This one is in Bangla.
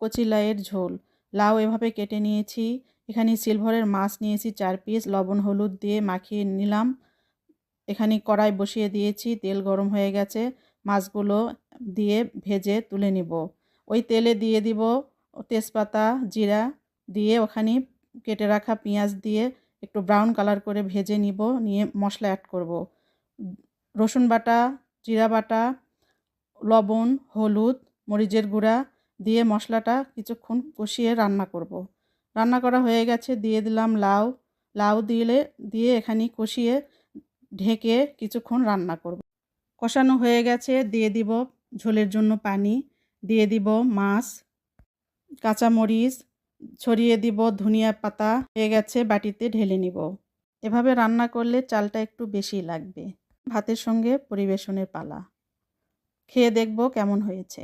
কচি লাউয়ের ঝোল। লাউ এভাবে কেটে নিয়েছি। এখানে সিলভারের মাছ নিয়েছি, চার পিস। লবণ, হলুদ দিয়ে মাখিয়ে নিলাম। এখানে কড়াই বসিয়ে দিয়েছি। তেল গরম হয়ে গেছে। মাছগুলো দিয়ে ভেজে তুলে নিব। ওই তেলে দিয়ে দিব তেজপাতা, জিরা দিয়ে ওখানে কেটে রাখা পেঁয়াজ দিয়ে একটু ব্রাউন কালার করে ভেজে নিব। নিয়ে মশলা অ্যাড করব। রসুন বাটা, জিরা বাটা, লবণ, হলুদ, মরিচের গুঁড়া দিয়ে মশলাটা কিছুক্ষণ কষিয়ে রান্না করব। রান্না করা হয়ে গেছে, দিয়ে দিলাম লাউ লাউ দিলে, দিয়ে এখানে কষিয়ে ঢেকে কিছুক্ষণ রান্না করব। কষানো হয়ে গেছে, দিয়ে দিব ঝোলের জন্য পানি, দিয়ে দিব মাছ, কাঁচামরিচ, ছড়িয়ে দিব ধনিয়া পাতা, হয়ে গেছে বাটিতে ঢেলে নিব এভাবে রান্না করলে চালটা একটু বেশি লাগবে, ভাতের সঙ্গে পরিবেশনের পালা খেয়ে দেখব কেমন হয়েছে